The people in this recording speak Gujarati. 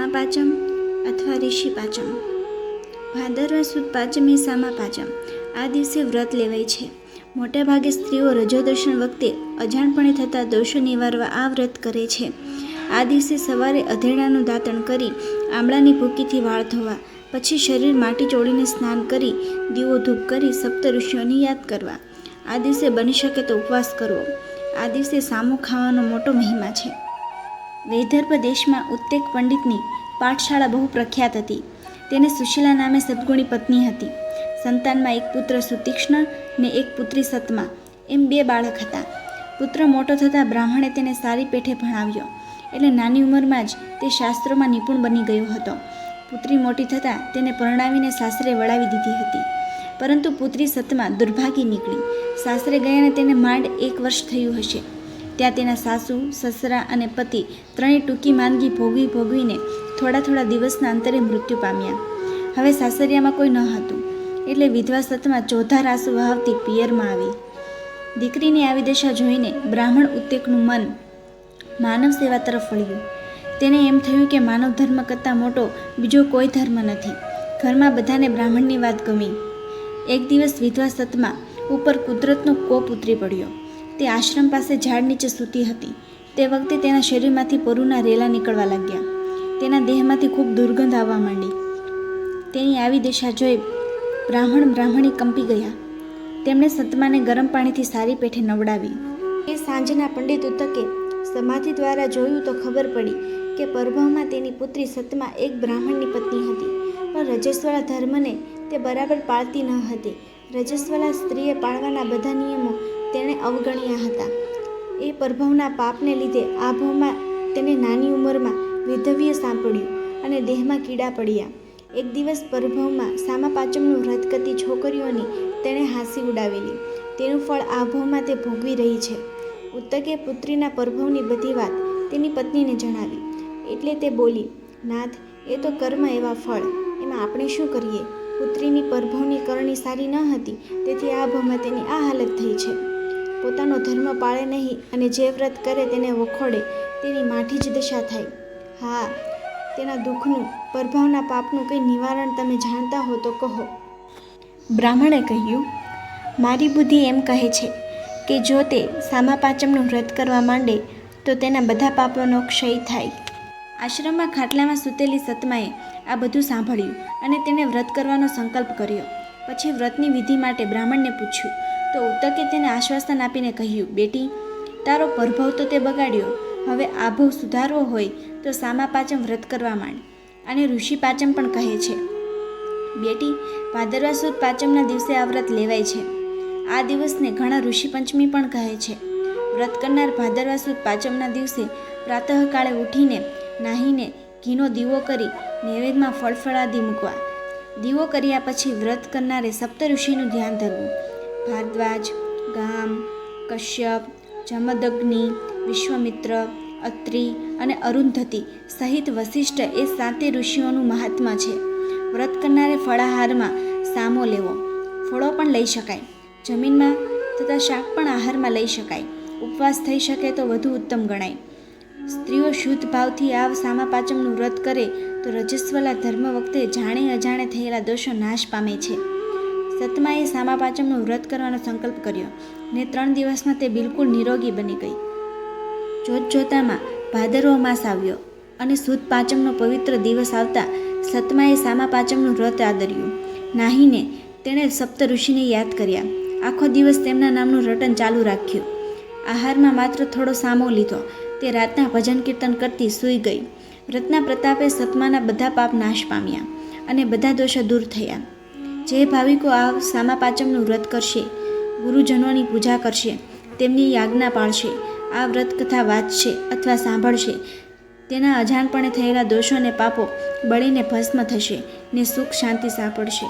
સામા પાંચમ અથવા ઋષિ પાંચમ. ભાદરવા સુદ પાંચમ સામા પાંચમ. આ દિવસે વ્રત લેવાય છે. મોટાભાગે સ્ત્રીઓ રજોદર્શન વખતે અજાણપણે થતા દોષો નિવારવા આ વ્રત કરે છે. આ દિવસે સવારે અધેડાનું દાંતણ કરી આમળાની ભૂકીથી વાળ ધોવા, પછી શરીર માટી ચોળીને સ્નાન કરી દીવો ધૂપ કરી સપ્ત ઋષિઓની યાદ કરવા. આ દિવસે બની શકે તો ઉપવાસ કરવો. આ દિવસે સામો ખાવાનો મોટો મહિમા છે. વૈદર્ભ દેશમાં ઉત્તેક પંડિતની પાઠશાળા બહુ પ્રખ્યાત હતી. તેને સુશીલા નામે સદગુણી પત્ની હતી. સંતાનમાં એક પુત્ર સુતીક્ષ્ણ ને એક પુત્રી સતમા, એમ બે બાળક હતા. પુત્ર મોટો થતાં બ્રાહ્મણે તેને સારી પેઠે ભણાવ્યો. એટલે નાની ઉંમરમાં જ તે શાસ્ત્રોમાં નિપુણ બની ગયો હતો. પુત્રી મોટી થતાં તેને પરણાવીને સાસરે વળાવી દીધી હતી. પરંતુ પુત્રી સતમા દુર્ભાગી નીકળી. સાસરે ગયાને તેને માંડ એક વર્ષ થયું હશે. ત્યાં તેના સાસુ, સસરા અને પતિ ત્રણેય ટૂંકી માંદગી ભોગવી ભોગવીને થોડા થોડા દિવસના અંતરે મૃત્યુ પામ્યા. હવે સાસરિયામાં કોઈ ન હતું. એટલે વિધવા સતમાં ચોધાર આંસુ વહાવતી પિયરમાં આવી. દીકરીની આવી દશા જોઈને બ્રાહ્મણ ઉત્તેકનું મન માનવ સેવા તરફ વળ્યું. તેને એમ થયું કે માનવ ધર્મ કરતાં મોટો બીજો કોઈ ધર્મ નથી. ઘરમાં બધાને બ્રાહ્મણની વાત ગમી. એક દિવસ વિધવા સતમાં ઉપર કુદરતનો કોપ ઉતરી પડ્યો. તે આશ્રમ પાસે ઝાડ નીચે સૂતી હતી. તે વખતે તેના શરીરમાંથી પરુના રેલા નીકળવા લાગ્યા. તેના દેહમાંથી ખૂબ દુર્ગંધ આવવા માંડી. તેની આવી દિશા જોઈ બ્રાહ્મણ બ્રાહ્મણી કંપી ગયા. તેમણે સતમાને ગરમ પાણીથી સારી પેઠે નવડાવી. એ સાંજના પંડિત ઉતકે સમાધિ દ્વારા જોયું તો ખબર પડી કે પરભવમાં તેની પુત્રી સતમા એક બ્રાહ્મણની પત્ની હતી. પણ રજસ્વાળા ધર્મને તે બરાબર પાળતી ન હતી. રજસ્વાલા સ્ત્રીએ પાળવાના બધા નિયમો તેણે અવગણ્યા હતા. એ પરભવના પાપને લીધે આ ભવમાં તેને નાની ઉંમરમાં વિધવ્ય સાંપડ્યું અને દેહમાં કીડા પડ્યા. એક દિવસ પરભવમાં સામા પાંચમનું વ્રત કરતી છોકરીઓની તેણે હાંસી ઉડાવેલી. તેનું ફળ આ ભવમાં તે ભોગવી રહી છે. ઉત્તકે પુત્રીના પરભવની બધી વાત તેની પત્નીને જણાવી. એટલે તે બોલી, નાથ, એ તો કર્મ એવા ફળ. એમાં આપણે શું કરીએ? પુત્રીની પરભવની કરણી સારી ન હતી, તેથી આ ભવમાં તેની આ હાલત થઈ છે. પોતાનો ધર્મ પાળે નહીં અને જે વ્રત કરે તેને વખોડે, તેની માઠી જ દશા થાય. હા, તેના દુઃખનું, પરભાવના પાપનું કંઈ નિવારણ તમે જાણતા હો તો કહો. બ્રાહ્મણે કહ્યું, મારી બુદ્ધિ એમ કહે છે કે જો તે સામા પાંચમનું વ્રત કરવા માંડે, તો તેના બધા પાપોનો ક્ષય થાય. આશ્રમમાં ખાટલામાં સૂતેલી સતમાએ આ બધું સાંભળ્યું અને તેણે વ્રત કરવાનો સંકલ્પ કર્યો. પછી વ્રતની વિધિ માટે બ્રાહ્મણને પૂછ્યું તો ઉતકે તેને આશ્વાસન આપીને કહ્યું, બેટી, તારો પરભવ તો તે બગાડ્યો. હવે આ ભવ સુધારવો હોય તો સામા પાંચમ વ્રત કરવા માંડ. અને ઋષિ પાંચમ પણ કહે છે, બેટી, ભાદરવા સુદ પાંચમના દિવસે આ વ્રત લેવાય છે. આ દિવસને ઘણા ઋષિ પંચમી પણ કહે છે. વ્રત કરનાર ભાદરવા સુદ પાંચમના દિવસે પ્રાતઃકાળે ઉઠીને નાહીને ઘીનો દીવો કરી નૈવેદ્યમાં ફળફળાદી મૂકવા. દીવો કર્યા પછી વ્રત કરનારે સપ્ત ઋષિનું ધ્યાન ધરવું. ભારદ્વાજ, ગામ, કશ્યપ, જમદગ્નિ, વિશ્વમિત્ર, અત્રિ અને અરુંધતી સહિત વશિષ્ઠ એ સાતે ઋષિઓનું મહાત્મા છે. વ્રત કરનારે ફળાહારમાં સામો લેવો. ફળો પણ લઈ શકાય. જમીનમાં તથા શાક પણ આહારમાં લઈ શકાય. ઉપવાસ થઈ શકે તો વધુ ઉત્તમ ગણાય. સ્ત્રીઓ શુદ્ધ ભાવથી આ સામા પાચમનું વ્રત કરે તો રજસ્વલા ધર્મ વખતે જાણે અજાણે થયેલા દોષો નાશ પામે છે. સતમાએ સામા પાંચમનું વ્રત કરવાનો સંકલ્પ કર્યો ને ત્રણ દિવસમાં તે બિલકુલ નિરોગી બની ગઈ. જોત જોતામાં ભાદરવો માસ આવ્યો અને સુદ પાંચમનો પવિત્ર દિવસ આવતા સતમાએ સામા પાંચમનું વ્રત આદર્યું. નાહીને તેણે સપ્ત ઋષિને યાદ કર્યા. આખો દિવસ તેમના નામનું રટન ચાલુ રાખ્યું. આહારમાં માત્ર થોડો સામો લીધો. તે રાતના ભજન કીર્તન કરતી સૂઈ ગઈ. વ્રતના પ્રતાપે સતમાના બધા પાપ નાશ પામ્યા અને બધા દોષો દૂર થયા. જે ભાવિકો આ સામા પાંચમનું વ્રત કરશે, ગુરુજનોની પૂજા કરશે, તેમની યાજ્ઞા પાળશે, આ વ્રત કથા વાંચશે અથવા સાંભળશે, તેના અજાણપણે થયેલા દોષો અને પાપો બળીને ભસ્મ થશે ને સુખ શાંતિ સાંપડશે.